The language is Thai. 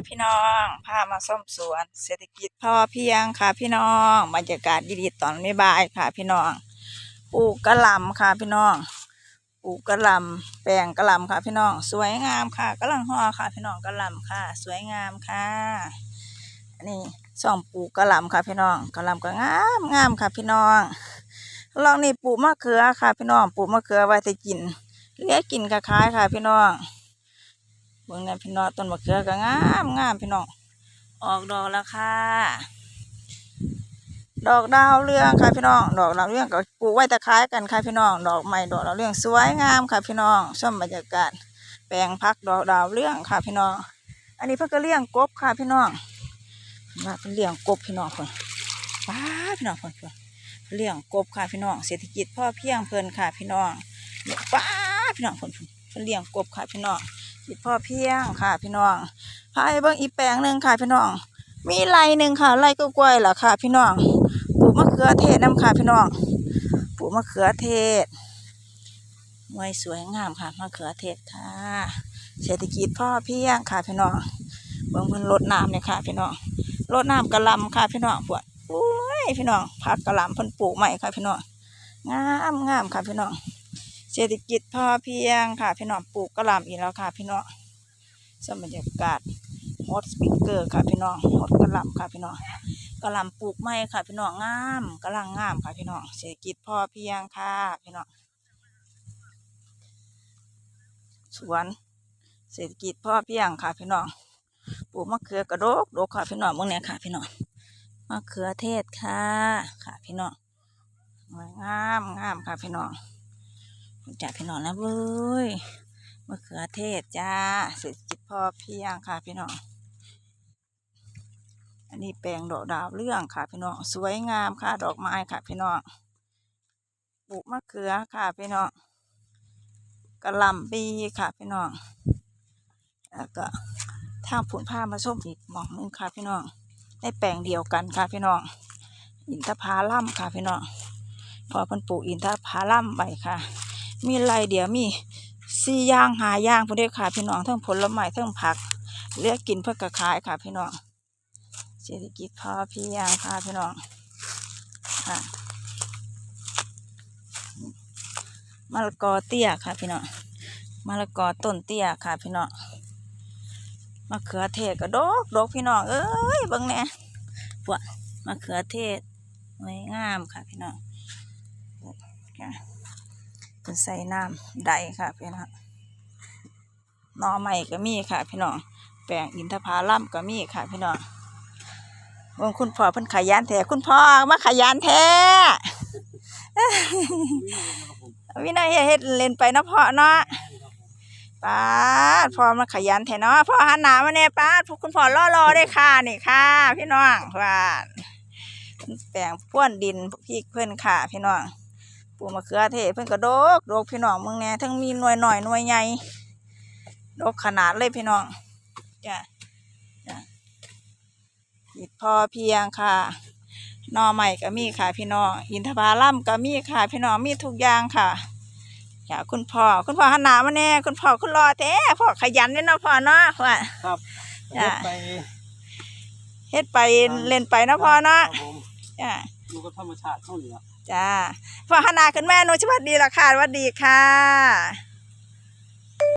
ค่ะพี่น้องพามาส้มสวน เศรษฐกิจพอเพียงค่ะพี่น้องบรรยากาศดีๆตอนบ่ายค่ะพี่น้องปลูกกระลำค่ะพี่น้องปลูกกระลำแปลงกระลำค่ะพี่น้อง สวยงามค่ะกำลังห่อค่ะ พี่น้องกระลำค่ะ สวยงามค่ะอันนี้ช่องปลูกกระลำค่ะพี่น้องกระลำก็งามงามค่ะพี่น้องลองนี่ปลูกมะเขือค่ะ พี่น้องปลูกมะเขือไว้แต่กินเลี้ยกินกระคายค่ะ พี่น้อง บิ่งเนี่ยพี่น้องต้นมะเขือก็งามงามพี่น้องออกดอกแล้วค่ะดอกดาวเรืองค่ะพี่น้องดอกดาวเรืองก็ปลูกไว้ตะไคล้กันค่ะพี่น้องดอกไม้ดอกดาวเรืองสวยงามค่ะพี่น้องชมบรรยากาศแปลงพักดอกดาวเรืองค่ะพี่น้อง อันนี้เพิ่นก็เลี้ยงกบค่ะพี่น้องว่าเพิ่นเลี้ยงกบพี่น้องคนป้าพี่น้องคนเลี้ยงกบค่ะพี่น้องเศรษฐกิจพ่อเพียงเพลินค่ะพี่น้องป้าพี่น้องคนเพิ่นเพิ่นเลี้ยงกบค่ะพี่น้อง จิตพ่อเพียงค่ะ พี่น้องพาไปเบิ่งอีแปลงหนึ่งค่ะ พี่น้อง มีไรหนึ่งค่ะไรก็กล้วยล่ะค่ะ พี่น้องปลูกมะเขือเทศน้ำค่ะ พี่น้องปลูกมะเขือเทศหน่วยสวยงามค่ะมะเขือเทศค่ะ เศรษฐกิจพ่อเพียงค่ะ พี่น้องเบิ่งเพิ่นรดน้ำเนี่ยค่ะ พี่น้องรดน้ำกระลำค่ะ พี่น้องปวดโอ้ยพี่น้องผักกระลำเพิ่นปลูกใหม่ค่ะ พี่น้องงามงามค่ะ พี่น้อง เศรษฐกิจพอเพียงค่ะ พี่น้องปลูกกระหล่ำอีกแล้วค่ะ พี่น้องสมบรรยากาศฮอตสปิเกอร์ค่ะพี่น้องฮอตกระหล่ำค่ะพี่น้องกระหล่ำปลูกไม้ค่ะ พี่น้องงามกำลังงามค่ะพี่น้องเศรษฐกิจพอเพียงค่ะพี่น้องสวนเศรษฐกิจพอเพียงค่ะ พี่น้องปลูกมะเขือกระโดกโดกค่ะพี่น้องเมื่อนี้ค่ะ พี่น้องมะเขือเทศค่ะ ค่ะพี่น้องงามงามค่ะพี่น้อง จ้าพี่น้องนะเว้ยมะเขือเทศจ้าเศรษฐกิจพอเพียงค่ะพี่น้องอันนี้แปลงดอกดาวเรื่องค่ะ พี่น้องสวยงามค่ะ ดอกไม้ค่ะ พี่น้องปลูกมะเขือค่ะ พี่น้องกระลำปีค่ะ พี่น้องแล้วก็ทางผุนผ้ามาส้มอีกหมองนึงค่ะ พี่น้องในแปลงเดียวกันค่ะ พี่น้องอินทผลัมค่ะ พี่น้องพอเพิ่นปลูกอินทผลัมไปค่ะ มีไรเดี๋ยวมีสี่ย่างหาย่างพุ่นเด้อค่ะพี่น้องทั้งผลไม้ทั้งผักเลือกกินเพื่อกระขายค่ะพี่น้องเศรษฐกิจพอเพียงค่ะพี่น้องค่ะมะละกอเตี้ยค่ะพี่น้องมะละกอต้นเตี้ยค่ะพี่น้องมะเขือเทศก็ดกดกพี่น้องเอ้ยบิ่งแน่ปวดมะเขือเทศสวยงามค่ะพี่น้องค่ะ ใส่น้ำใดค่ะพี่น้องหนอใหม่ก็มีค่ะ พี่น้องแปลงอินทผลัมก็มีค่ะ พี่น้องเบิ่งคุณพ่อเพิ่นขยันแท้คุณพ่อมาขยันแท้วินัยเฮ็ดเล่นไปนะพ่อเนาะป้าพ่อมาขยันแท้เนาะพ่อหันหนามาแน่ป้าดคุณพ่อรอๆได้ค่ะนี่ค่ะ พี่น้องว่าแปลงพ่วนดินพริกเพิ่อนค่ะ พี่น้อง ปลูกมะเขือเทศเพิ่นก็ดกดกพี่น้องมึงเนี่ยทั้งมีหน่วยหน่อยหน่วยใหญ่ดกขนาดเลยพี่น้องจ้ะจ้ะอิดพอเพียงค่ะหน่อใหม่ก็มีค่ะพี่น้องอินทผลัมก็มีค่ะพี่น้องมีทุกอย่างค่ะจ้ะคุณพ่อคุณพ่อหันหน้ามาแน่คุณพ่อคุณรอแท้พ่อขยันเลยเนาะพ่อเนาะว่าครับจ้ะไปเฮ็ดไปเล่นไปเนาะพ่อเนาะครับผมจ้ะอยู่กับธรรมชาติเท่านี้ล่ะ จ้าพ่อหนาขึ้นแม่นุชวัสดีละค่ะสวัสดีค่ะ